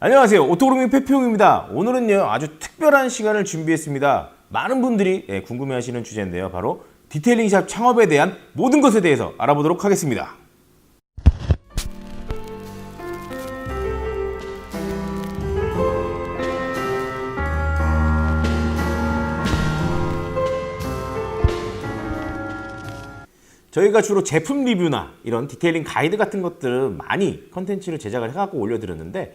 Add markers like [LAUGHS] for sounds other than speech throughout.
안녕하세요. 오토그루밍 페평입니다. 오늘은요, 아주 특별한 시간을 준비했습니다. 많은 분들이 예, 궁금해하시는 주제인데요. 바로 디테일링샵 창업에 대한 모든 것에 대해서 알아보도록 하겠습니다. 저희가 주로 제품 리뷰나 이런 디테일링 가이드 같은 것들을 많이 컨텐츠를 제작을 해갖고 올려드렸는데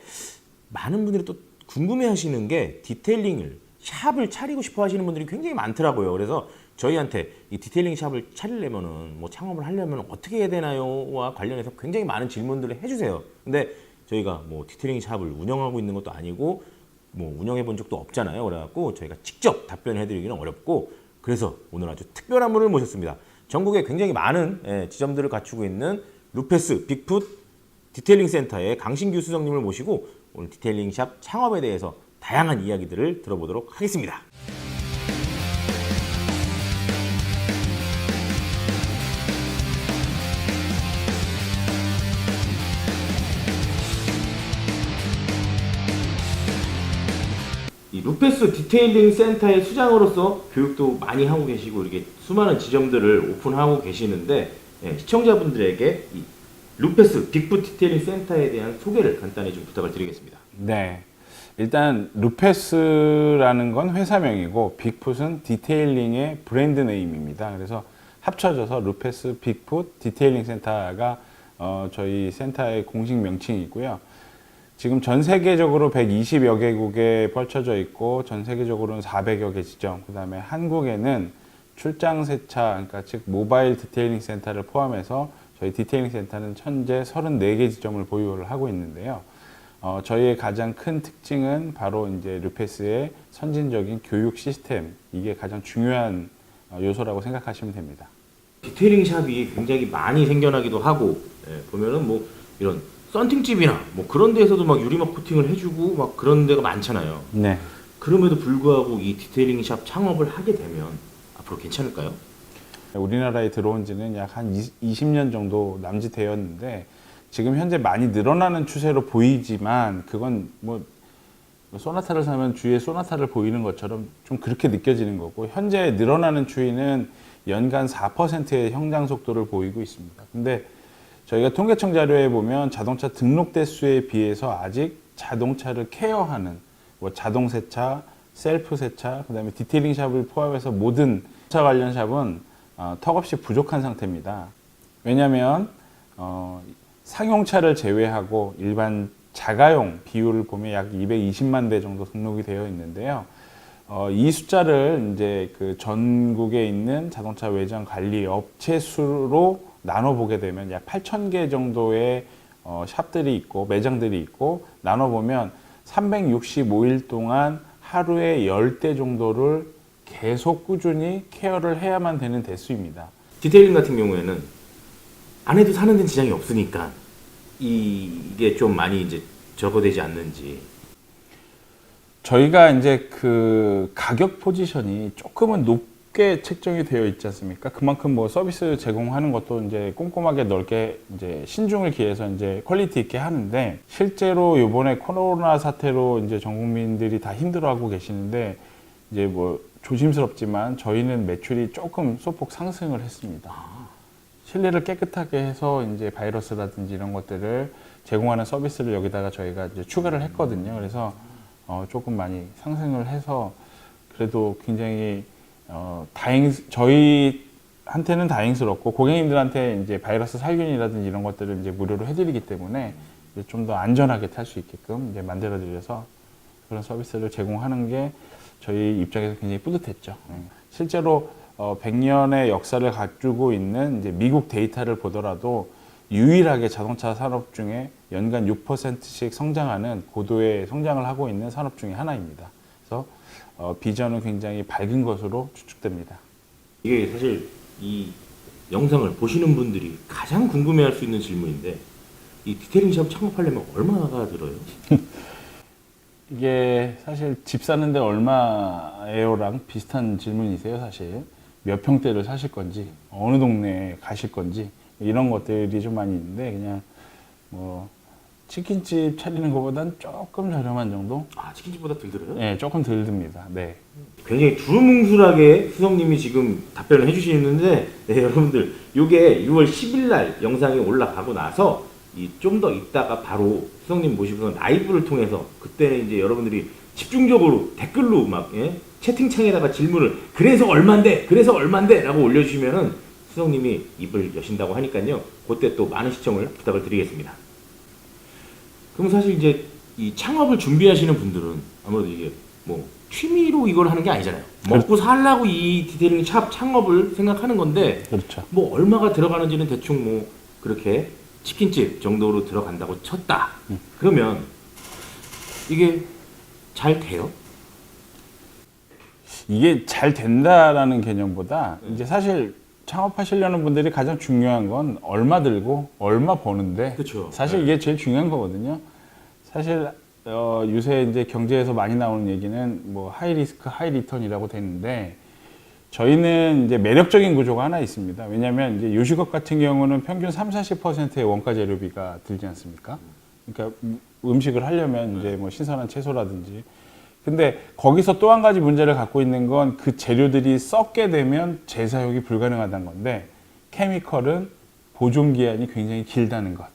많은 분들이 또 궁금해 하시는 게 디테일링을 샵을 차리고 싶어 하시는 분들이 굉장히 많더라고요. 그래서 저희한테 이 디테일링 샵을 차리려면은 뭐 창업을 하려면 어떻게 해야 되나요?와 관련해서 굉장히 많은 질문들을 해주세요. 근데 저희가 뭐 디테일링 샵을 운영하고 있는 것도 아니고 뭐 운영해 본 적도 없잖아요. 그래갖고 저희가 직접 답변을 해드리기는 어렵고 그래서 오늘 아주 특별한 분을 모셨습니다. 전국에 굉장히 많은 예, 지점들을 갖추고 있는 루페스 빅풋 디테일링 센터의 강신규 수석님을 모시고 오늘 디테일링 샵 창업에 대해서 다양한 이야기들을 들어보도록 하겠습니다. 이 루페스 디테일링 센터의 수장으로서 교육도 많이 하고 계시고 이렇게 수많은 지점들을 오픈하고 계시는데 예, 시청자분들에게 이 루페스 빅풋 디테일링 센터에 대한 소개를 간단히 좀 부탁을 드리겠습니다. 네. 일단 루페스라는 건 회사명이고 빅풋은 디테일링의 브랜드 네임입니다. 그래서 합쳐져서 루페스 빅풋 디테일링 센터가 어, 저희 센터의 공식 명칭이고요. 지금 전 세계적으로 120여 개국에 펼쳐져 있고 전 세계적으로는 400여 개 지점, 그다음에 한국에는 출장 세차, 그러니까 즉 모바일 디테일링 센터를 포함해서 저희 디테일링 센터는 현재 34개 지점을 보유를 하고 있는데요. 어, 저희의 가장 큰 특징은 바로 이제 루페스의 선진적인 교육 시스템 이게 가장 중요한 어, 요소라고 생각하시면 됩니다. 디테일링 샵이 굉장히 많이 생겨나기도 하고 예, 보면은 뭐 이런 썬팅집이나 뭐 그런 데에서도 막 유리막 코팅을 해주고 막 그런 데가 많잖아요. 네. 그럼에도 불구하고 이 디테일링 샵 창업을 하게 되면 앞으로 괜찮을까요? 우리나라에 들어온 지는 약 한 20년 정도 남짓되었는데 지금 현재 많이 늘어나는 추세로 보이지만 그건 뭐 소나타를 사면 주위에 소나타를 보이는 것처럼 좀 그렇게 느껴지는 거고 현재 늘어나는 추이는 연간 4%의 성장 속도를 보이고 있습니다. 근데 저희가 통계청 자료에 보면 자동차 등록 대수에 비해서 아직 자동차를 케어하는 뭐 자동 세차, 셀프 세차, 그다음에 디테일링 샵을 포함해서 모든 차 관련 샵은 어, 턱없이 부족한 상태입니다. 왜냐하면 어, 상용차를 제외하고 일반 자가용 비율을 보면 약 220만 대 정도 등록이 되어 있는데요. 어, 이 숫자를 이제 그 전국에 있는 자동차 외장 관리 업체 수로 나눠 보게 되면 약 8천 개 정도의 어, 샵들이 있고 매장들이 있고 나눠 보면 365일 동안 하루에 10대 정도를 계속 꾸준히 케어를 해야만 되는 대수입니다. 디테일링 같은 경우에는 안 해도 사는 데는 지장이 없으니까 이게 좀 많이 이제 적어되지 않는지 저희가 이제 그 가격 포지션이 조금은 높게 책정이 되어 있지 않습니까? 그만큼 뭐 서비스 제공하는 것도 이제 꼼꼼하게 넓게 이제 신중을 기해서 이제 퀄리티 있게 하는데 실제로 요번에 코로나 사태로 이제 전 국민들이 다 힘들어하고 계시는데 이제 뭐 조심스럽지만 저희는 매출이 조금 소폭 상승을 했습니다. 실내를 깨끗하게 해서 이제 바이러스라든지 이런 것들을 제공하는 서비스를 여기다가 저희가 이제 추가를 했거든요. 그래서 어, 조금 많이 상승을 해서 그래도 굉장히 어, 다행 저희한테는 다행스럽고 고객님들한테 이제 바이러스 살균이라든지 이런 것들을 이제 무료로 해드리기 때문에 좀 더 안전하게 탈 수 있게끔 이제 만들어 드려서 그런 서비스를 제공하는 게 저희 입장에서 굉장히 뿌듯했죠. 예. 실제로 어, 100년의 역사를 가지고 있는 이제 미국 데이터를 보더라도 유일하게 자동차 산업 중에 연간 6%씩 성장하는 고도의 성장을 하고 있는 산업 중에 하나입니다. 그래서 어, 비전은 굉장히 밝은 것으로 추측됩니다. 이게 사실 이 영상을 보시는 분들이 가장 궁금해할 수 있는 질문인데 이 디테일링 샵 창업하려면 얼마가 들어요? [LAUGHS] 이게 사실 집 사는데 얼마예요랑 비슷한 질문이세요, 사실. 몇 평대를 사실 건지, 어느 동네에 가실 건지, 이런 것들이 좀 많이 있는데, 그냥 뭐, 치킨집 차리는 것보단 조금 저렴한 정도? 아 치킨집보다 덜 들어요? 네, 조금 덜 듭니다. 네. 굉장히 두루뭉술하게 수성님이 지금 답변을 해주시는데 네, 여러분들 이게 6월 10일 날 영상이 올라가고 나서 좀 더 있다가 바로 수성님 모시고 라이브를 통해서 그때는 이제 여러분들이 집중적으로 댓글로 막 예? 채팅창에다가 질문을 그래서 얼만데 그래서 얼만데 라고 올려주시면은 수성님이 입을 여신다고 하니까요 그때 또 많은 시청을 부탁을 드리겠습니다 그럼 사실 이제 이 창업을 준비하시는 분들은 아무래도 이게 뭐 취미로 이걸 하는 게 아니잖아요. 먹고 살라고 이 디테일링 샵 창업을 생각하는 건데 그렇죠. 뭐 얼마가 들어가는지는 대충 뭐 그렇게 치킨집 정도로 들어간다고 쳤다. 그러면 이게 잘 돼요? 이게 잘 된다라는 개념보다 이제 사실 창업하시려는 분들이 가장 중요한 건 얼마 들고 얼마 버는데 그쵸. 사실 네. 이게 제일 중요한 거거든요. 사실 어, 요새 이제 경제에서 많이 나오는 얘기는 뭐 하이 리스크 하이 리턴이라고 되는데 저희는 이제 매력적인 구조가 하나 있습니다. 왜냐하면 이제 요식업 같은 경우는 평균 3, 40%의 원가 재료비가 들지 않습니까? 그러니까 음- 음식을 하려면 이제 뭐 신선한 채소라든지 근데 거기서 또 한 가지 문제를 갖고 있는 건 그 재료들이 썩게 되면 재사용이 불가능하다는 건데 케미컬은 보존 기한이 굉장히 길다는 것.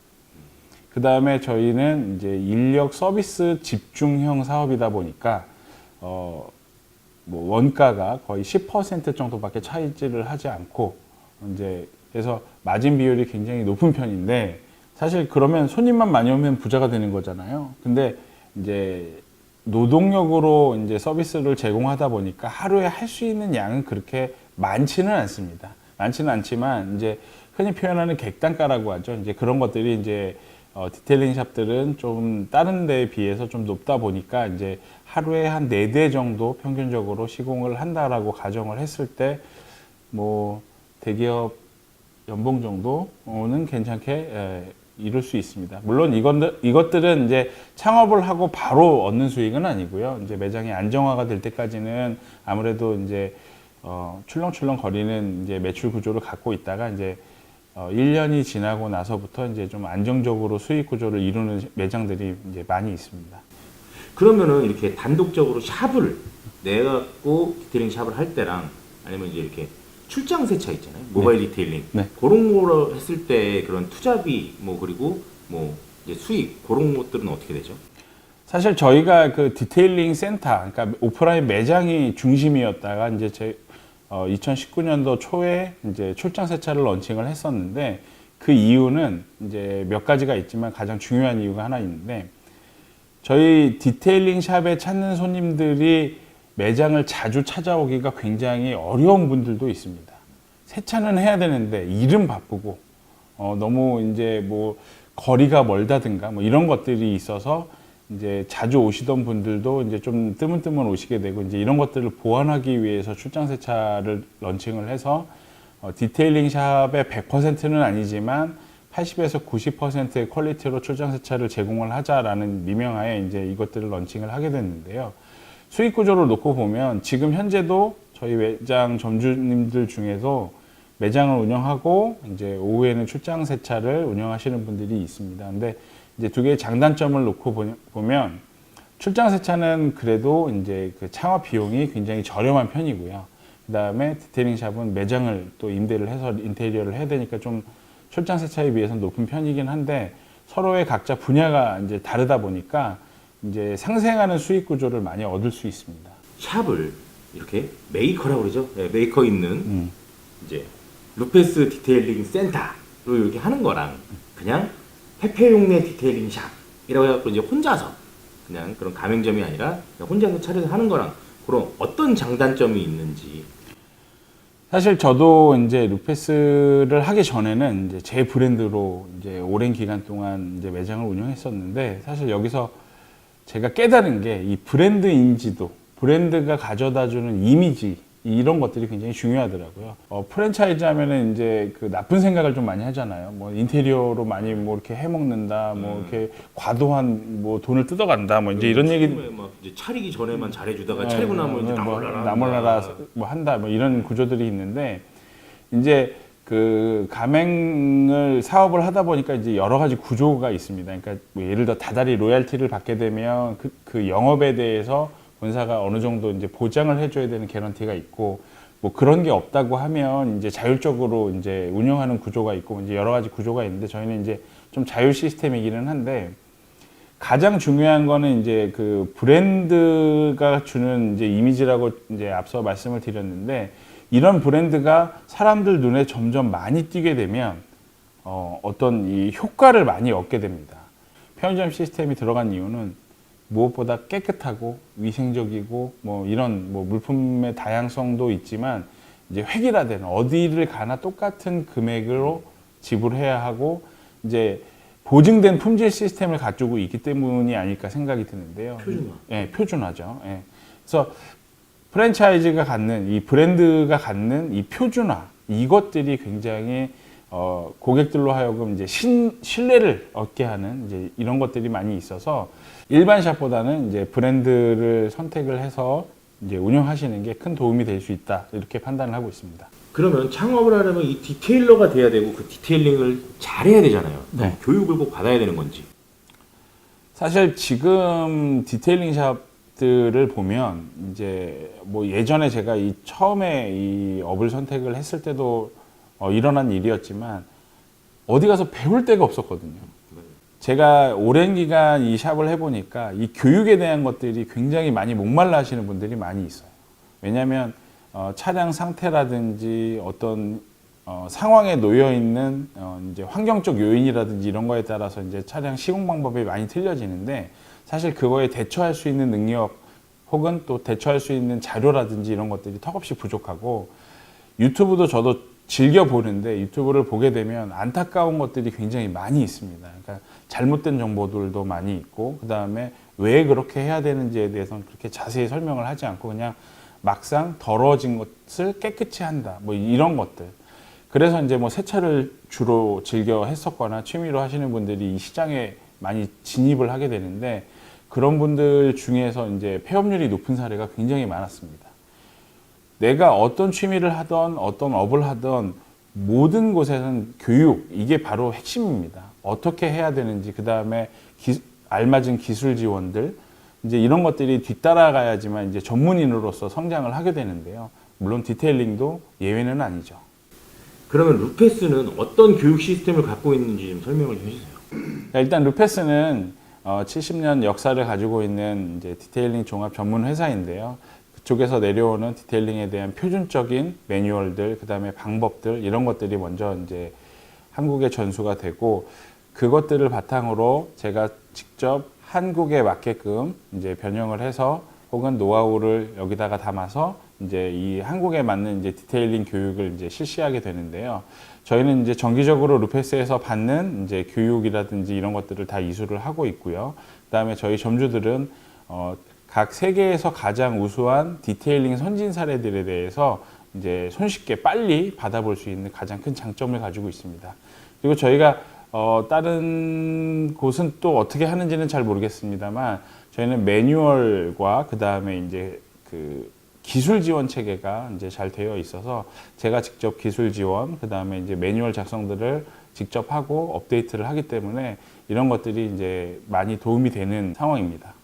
그 다음에 저희는 이제 인력 서비스 집중형 사업이다 보니까 어, 뭐 원가가 거의 10% 정도밖에 차이를 하지 않고 이제 그래서 마진 비율이 굉장히 높은 편인데 사실 그러면 손님만 많이 오면 부자가 되는 거잖아요. 근데 이제 노동력으로 이제 서비스를 제공하다 보니까 하루에 할 수 있는 양은 그렇게 많지는 않습니다. 많지는 않지만 이제 흔히 표현하는 객단가라고 하죠. 이제 그런 것들이 이제 어, 디테일링 샵들은 좀 다른 데에 비해서 좀 높다 보니까 이제 하루에 한 네 대 정도 평균적으로 시공을 한다라고 가정을 했을 때 뭐 대기업 연봉 정도는 괜찮게 에, 이룰 수 있습니다. 물론 이건 이것들은 이제 창업을 하고 바로 얻는 수익은 아니고요. 이제 매장이 안정화가 될 때까지는 아무래도 이제 어, 출렁출렁 거리는 이제 매출 구조를 갖고 있다가 이제 어, 1년이 지나고 나서부터 이제 좀 안정적으로 수익 구조를 이루는 매장들이 이제 많이 있습니다. 그러면은 이렇게 단독적으로 샵을 내갖고 디테일링 샵을 할 때랑 아니면 이제 이렇게 출장 세차 있잖아요. 모바일 디테일링. 네. 그런 거로 했을 때 그런 투자비 뭐 그리고 뭐 이제 수익 그런 것들은 어떻게 되죠? 사실 저희가 그 디테일링 센터, 그러니까 오프라인 매장이 중심이었다가 이제 제 어, 2019년도 초에 이제 출장 세차를 런칭을 했었는데 그 이유는 이제 몇 가지가 있지만 가장 중요한 이유가 하나 있는데 저희 디테일링 샵에 찾는 손님들이 매장을 자주 찾아오기가 굉장히 어려운 분들도 있습니다. 세차는 해야 되는데 일은 바쁘고 어, 너무 이제 뭐 거리가 멀다든가 뭐 이런 것들이 있어서 이제 자주 오시던 분들도 이제 좀 뜨문뜨문 오시게 되고 이제 이런 것들을 보완하기 위해서 출장 세차를 런칭을 해서 어, 디테일링 샵의 100%는 아니지만 80에서 90%의 퀄리티로 출장 세차를 제공을 하자라는 미명하에 이제 이것들을 런칭을 하게 됐는데요. 수익 구조를 놓고 보면 지금 현재도 저희 매장 점주님들 중에도 매장을 운영하고 이제 오후에는 출장 세차를 운영하시는 분들이 있습니다. 근데 이제 두 개의 장단점을 놓고 보- 보면 출장 세차는 그래도 이제 그 창업 비용이 굉장히 저렴한 편이고요. 그 다음에 디테일링 샵은 매장을 또 임대를 해서 인테리어를 해야 되니까 좀 출장 세차에 비해서는 높은 편이긴 한데 서로의 각자 분야가 이제 다르다 보니까 이제 상생하는 수익 구조를 많이 얻을 수 있습니다. 샵을 이렇게 메이커라고 그러죠. 네, 메이커 있는 음. 이제 루페스 디테일링 센터로 이렇게 하는 거랑 그냥 페페용내 디테일링 샵이라고 해갖고 이제 혼자서 그냥 그런 가맹점이 아니라 혼자서 차려서 하는 거랑 그런 어떤 장단점이 있는지. 사실 저도 이제 루페스를 하기 전에는 이제 제 브랜드로 이제 오랜 기간 동안 이제 매장을 운영했었는데 사실 여기서 제가 깨달은 게 이 브랜드 인지도, 브랜드가 가져다주는 이미지 이런 것들이 굉장히 중요하더라고요. 어, 프랜차이즈 하면은 이제 그 나쁜 생각을 좀 많이 하잖아요. 뭐 인테리어로 많이 뭐 이렇게 해먹는다, 뭐 이렇게 과도한 뭐 돈을 뜯어간다, 뭐 이제 이런 얘기 처음에 막 이제 차리기 전에만 잘해주다가 차리고 나면 이제 뭐 나몰라라 나몰라라 뭐 한다 뭐 이런 구조들이 있는데 이제 그 가맹을 사업을 하다 보니까 이제 여러 가지 구조가 있습니다. 그러니까 뭐 예를 들어 다달이 로얄티를 받게 되면 그, 그 영업에 대해서 본사가 어느 정도 이제 보장을 해줘야 되는 개런티가 있고 뭐 그런 게 없다고 하면 이제 자율적으로 이제 운영하는 구조가 있고 이제 여러 가지 구조가 있는데 저희는 이제 좀 자율 시스템이기는 한데 가장 중요한 거는 이제 그 브랜드가 주는 이제 이미지라고 이제 앞서 말씀을 드렸는데 이런 브랜드가 사람들 눈에 점점 많이 띄게 되면 어, 어떤 이 효과를 많이 얻게 됩니다. 편의점 시스템이 들어간 이유는 무엇보다 깨끗하고 위생적이고 뭐 이런 뭐 물품의 다양성도 있지만 이제 획일화된 어디를 가나 똑같은 금액으로 지불해야 하고 이제 보증된 품질 시스템을 갖추고 있기 때문이 아닐까 생각이 드는데요. 표준화. 예, 표준화죠. 예. 그래서 프랜차이즈가 갖는 이 브랜드가 갖는 이 표준화 이것들이 굉장히 어, 고객들로 하여금 이제 신, 신뢰를 얻게 하는 이제 이런 것들이 많이 있어서 일반 샵보다는 이제 브랜드를 선택을 해서 이제 운영하시는 게 큰 도움이 될 수 있다 이렇게 판단을 하고 있습니다. 그러면 창업을 하려면 이 디테일러가 돼야 되고 그 디테일링을 잘해야 되잖아요. 네. 교육을 꼭 받아야 되는 건지. 사실 지금 디테일링 샵들을 보면 이제 뭐 예전에 제가 이 처음에 이 업을 선택을 했을 때도 어, 일어난 일이었지만 어디 가서 배울 데가 없었거든요. 제가 오랜 기간 이 샵을 해보니까 이 교육에 대한 것들이 굉장히 많이 목말라 하시는 분들이 많이 있어요. 왜냐하면 어, 차량 상태라든지 어떤 어, 상황에 놓여 있는 어, 이제 환경적 요인이라든지 이런 거에 따라서 이제 차량 시공 방법이 많이 틀려지는데 사실 그거에 대처할 수 있는 능력 혹은 또 대처할 수 있는 자료라든지 이런 것들이 턱없이 부족하고 유튜브도 저도 즐겨 보는데 유튜브를 보게 되면 안타까운 것들이 굉장히 많이 있습니다. 그러니까 잘못된 정보들도 많이 있고 그 다음에 왜 그렇게 해야 되는지에 대해서는 그렇게 자세히 설명을 하지 않고 그냥 막상 더러워진 것을 깨끗이 한다. 뭐 이런 것들. 그래서 이제 뭐 세차를 주로 즐겨 했었거나 취미로 하시는 분들이 이 시장에 많이 진입을 하게 되는데 그런 분들 중에서 이제 폐업률이 높은 사례가 굉장히 많았습니다. 내가 어떤 취미를 하던 어떤 업을 하던 모든 곳에서는 교육 이게 바로 핵심입니다. 어떻게 해야 되는지 그 다음에 알맞은 기술 지원들 이제 이런 것들이 뒤따라가야지만 이제 전문인으로서 성장을 하게 되는데요. 물론 디테일링도 예외는 아니죠. 그러면 루페스는 어떤 교육 시스템을 갖고 있는지 좀 설명을 좀 해주세요. 자, 일단 루페스는 어, 70년 역사를 가지고 있는 이제 디테일링 종합 전문 회사인데요. 그쪽에서 내려오는 디테일링에 대한 표준적인 매뉴얼들, 그 다음에 방법들 이런 것들이 먼저 이제 한국에 전수가 되고 그것들을 바탕으로 제가 직접 한국에 맞게끔 이제 변형을 해서 혹은 노하우를 여기다가 담아서 이제 이 한국에 맞는 이제 디테일링 교육을 이제 실시하게 되는데요. 저희는 이제 정기적으로 루페스에서 받는 이제 교육이라든지 이런 것들을 다 이수를 하고 있고요. 그다음에 저희 점주들은 어, 각 세계에서 가장 우수한 디테일링 선진 사례들에 대해서 이제 손쉽게 빨리 받아볼 수 있는 가장 큰 장점을 가지고 있습니다. 그리고 저희가 어, 다른 곳은 또 어떻게 하는지는 잘 모르겠습니다만 저희는 매뉴얼과 그 다음에 이제 그 기술 지원 체계가 이제 잘 되어 있어서 제가 직접 기술 지원, 그 다음에 이제 매뉴얼 작성들을 직접 하고 업데이트를 하기 때문에 이런 것들이 이제 많이 도움이 되는 상황입니다.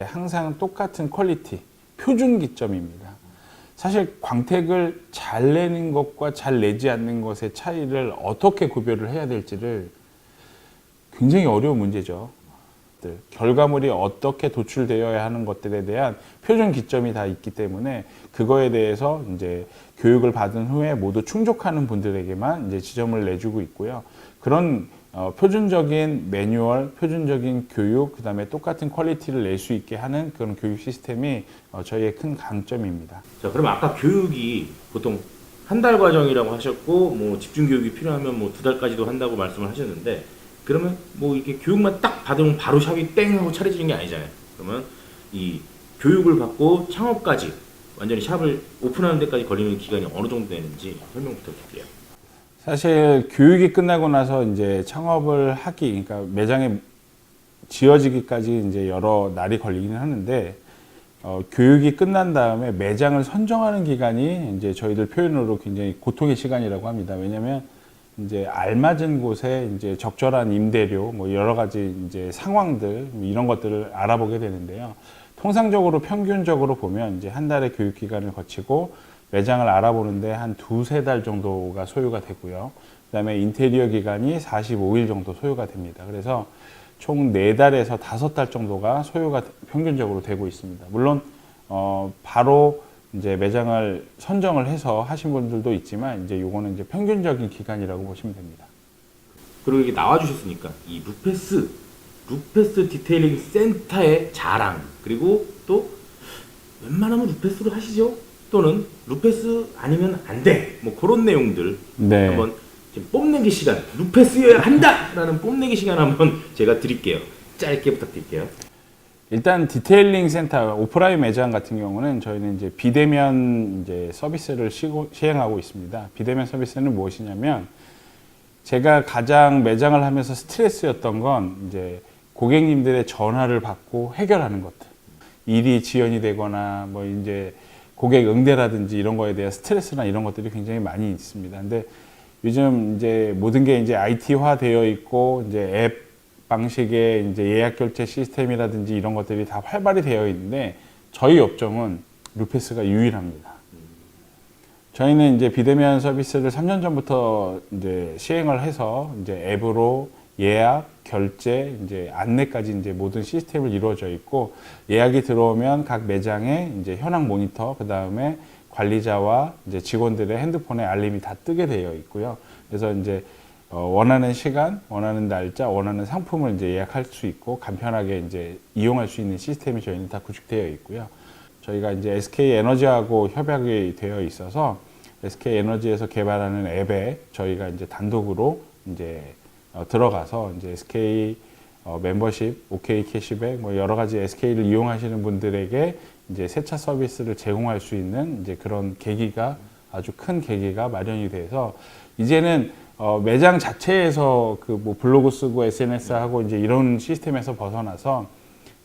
항상 똑같은 퀄리티, 표준 기점입니다. 사실 광택을 잘 내는 것과 잘 내지 않는 것의 차이를 어떻게 구별을 해야 될지를 굉장히 어려운 문제죠. 결과물이 어떻게 도출되어야 하는 것들에 대한 표준 기점이 다 있기 때문에 그거에 대해서 이제 교육을 받은 후에 모두 충족하는 분들에게만 이제 지점을 내주고 있고요. 그런 어, 표준적인 매뉴얼, 표준적인 교육, 그 다음에 똑같은 퀄리티를 낼 수 있게 하는 그런 교육 시스템이 어, 저희의 큰 강점입니다. 자, 그럼 아까 교육이 보통 한 달 과정이라고 하셨고 뭐 집중 교육이 필요하면 뭐 두 달까지도 한다고 말씀을 하셨는데 그러면 뭐 이렇게 교육만 딱 받으면 바로 샵이 땡 하고 차려지는 게 아니잖아요. 그러면 이 교육을 받고 창업까지 완전히 샵을 오픈하는 데까지 걸리는 기간이 어느 정도 되는지 설명 부탁드릴게요. 사실 교육이 끝나고 나서 이제 창업을 하기, 그러니까 매장에 지어지기까지 이제 여러 날이 걸리기는 하는데 어, 교육이 끝난 다음에 매장을 선정하는 기간이 이제 저희들 표현으로 굉장히 고통의 시간이라고 합니다. 왜냐하면 이제 알맞은 곳에 이제 적절한 임대료 뭐 여러 가지 이제 상황들 뭐 이런 것들을 알아보게 되는데요. 통상적으로 평균적으로 보면 이제 한 달의 교육 기간을 거치고 매장을 알아보는데 한 두세 달 정도가 소요가 되고요. 그 다음에 인테리어 기간이 45일 정도 소요가 됩니다. 그래서 총 네달에서 다섯 달 정도가 소요가 평균적으로 되고 있습니다. 물론 어 바로 이제 매장을 선정을 해서 하신 분들도 있지만 이제 요거는 이제 평균적인 기간이라고 보시면 됩니다. 그리고 이게 나와주셨으니까 이 루페스 루페스 디테일링 센터의 자랑 그리고 또 웬만하면 루페스로 하시죠 또는 루페스 아니면 안 돼 뭐 그런 내용들 네. 한번 지금 뽐내기 시간 루페스여야 한다라는 뽐내기 시간 한번 제가 드릴게요 짧게 부탁드릴게요 일단 디테일링 센터 오프라인 매장 같은 경우는 저희는 이제 비대면 이제 서비스를 시고, 시행하고 있습니다. 비대면 서비스는 무엇이냐면 제가 가장 매장을 하면서 스트레스였던 건 이제 고객님들의 전화를 받고 해결하는 것들. 일이 지연이 되거나 뭐 이제 고객 응대라든지 이런 거에 대한 스트레스나 이런 것들이 굉장히 많이 있습니다. 근데 요즘 이제 모든 게 이제 IT화 되어 있고 이제 앱 방식의 이제 예약 결제 시스템이라든지 이런 것들이 다 활발히 되어 있는데 저희 업종은 루페스가 유일합니다. 저희는 이제 비대면 서비스를 3년 전부터 이제 시행을 해서 이제 앱으로 예약, 결제, 이제 안내까지 이제 모든 시스템을 이루어져 있고 예약이 들어오면 각 매장에 이제 현황 모니터, 그 다음에 관리자와 이제 직원들의 핸드폰에 알림이 다 뜨게 되어 있고요. 그래서 이제 어, 원하는 시간, 원하는 날짜, 원하는 상품을 이제 예약할 수 있고 간편하게 이제 이용할 수 있는 시스템이 저희는 다 구축되어 있고요. 저희가 이제 SK 에너지하고 협약이 되어 있어서 SK 에너지에서 개발하는 앱에 저희가 이제 단독으로 이제 어, 들어가서 이제 SK 어, 멤버십, OK 캐시백, 뭐 여러 가지 SK를 이용하시는 분들에게 이제 세차 서비스를 제공할 수 있는 이제 그런 계기가 아주 큰 계기가 마련이 돼서 이제는 어, 매장 자체에서 그 뭐 블로그 쓰고 SNS 하고 이제 이런 시스템에서 벗어나서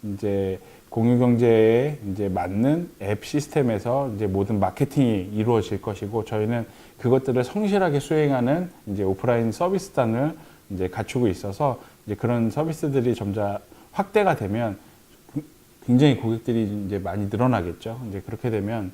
이제 공유 경제에 이제 맞는 앱 시스템에서 이제 모든 마케팅이 이루어질 것이고 저희는 그것들을 성실하게 수행하는 이제 오프라인 서비스단을 이제 갖추고 있어서 이제 그런 서비스들이 점차 확대가 되면 굉장히 고객들이 이제 많이 늘어나겠죠. 이제 그렇게 되면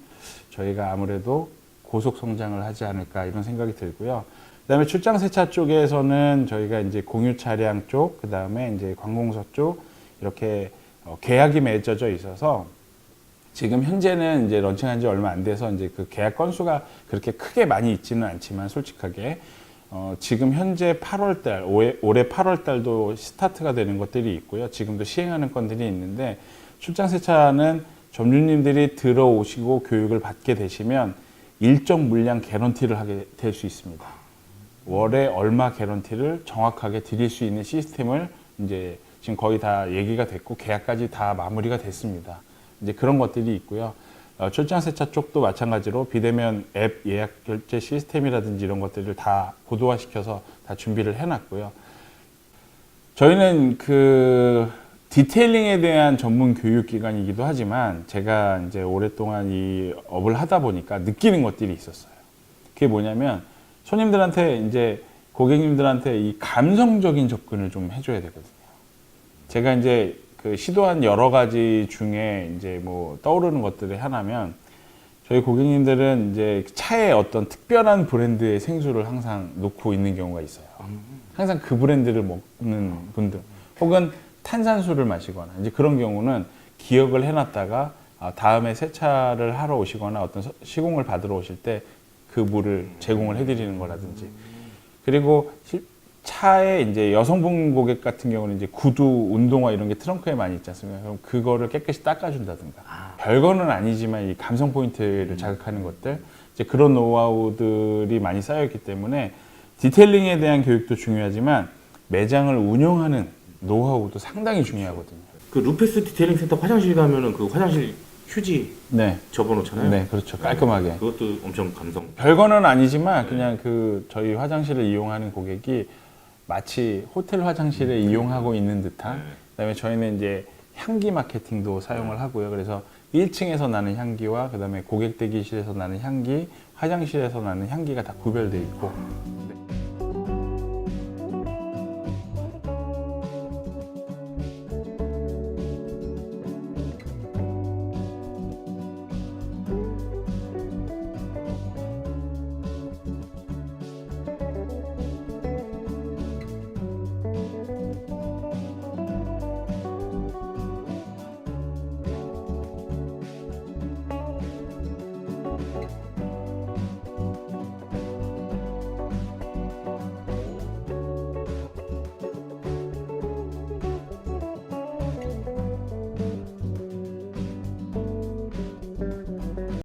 저희가 아무래도 고속 성장을 하지 않을까 이런 생각이 들고요. 그다음에 출장 세차 쪽에서는 저희가 이제 공유 차량 쪽, 그다음에 이제 관공서 쪽 이렇게 어, 계약이 맺어져 있어서 지금 현재는 이제 런칭한 지 얼마 안 돼서 이제 그 계약 건수가 그렇게 크게 많이 있지는 않지만 솔직하게 어, 지금 현재 8월 달, 올해, 올해 8월 달도 스타트가 되는 것들이 있고요. 지금도 시행하는 건들이 있는데 출장 세차는 점주님들이 들어오시고 교육을 받게 되시면 일정 물량 개런티를 하게 될 수 있습니다. 월에 얼마 개런티를 정확하게 드릴 수 있는 시스템을 이제 지금 거의 다 얘기가 됐고 계약까지 다 마무리가 됐습니다. 이제 그런 것들이 있고요. 어, 출장 세차 쪽도 마찬가지로 비대면 앱 예약 결제 시스템이라든지 이런 것들을 다 고도화시켜서 다 준비를 해놨고요. 저희는 그 디테일링에 대한 전문 교육 기관이기도 하지만 제가 이제 오랫동안 이 업을 하다 보니까 느끼는 것들이 있었어요. 그게 뭐냐면 손님들한테 이제 고객님들한테 이 감성적인 접근을 좀 해줘야 되거든요. 제가 이제 그 시도한 여러 가지 중에 이제 뭐 떠오르는 것들이 하나면 저희 고객님들은 이제 차에 어떤 특별한 브랜드의 생수를 항상 놓고 있는 경우가 있어요. 항상 그 브랜드를 먹는 분들 혹은 탄산수를 마시거나 이제 그런 경우는 기억을 해놨다가 아, 다음에 세차를 하러 오시거나 어떤 서- 시공을 받으러 오실 때 그 물을 제공을 해드리는 거라든지 그리고 실- 차에 이제 여성분 고객 같은 경우는 이제 구두, 운동화 이런 게 트렁크에 많이 있지 않습니까? 그럼 그거를 깨끗이 닦아준다든가. 별거는 아니지만 이 감성 포인트를 자극하는 것들, 이제 그런 노하우들이 많이 쌓여있기 때문에 디테일링에 대한 교육도 중요하지만 매장을 운영하는 노하우도 상당히 중요하거든요. 그 루페스 디테일링 센터 화장실 가면은 그 화장실 휴지 네. 접어놓잖아요 네, 그렇죠. 깔끔하게. 그것도 엄청 감성 별거는 아니지만 그냥 그 저희 화장실을 이용하는 고객이 마치 호텔 화장실을 음. 이용하고 있는 듯한 네. 그다음에 저희는 이제 향기 마케팅도 사용을 네. 하고요. 그래서 1층에서 나는 향기와 그다음에 고객 대기실에서 나는 향기, 화장실에서 나는 향기가 다 구별돼 있고. 네.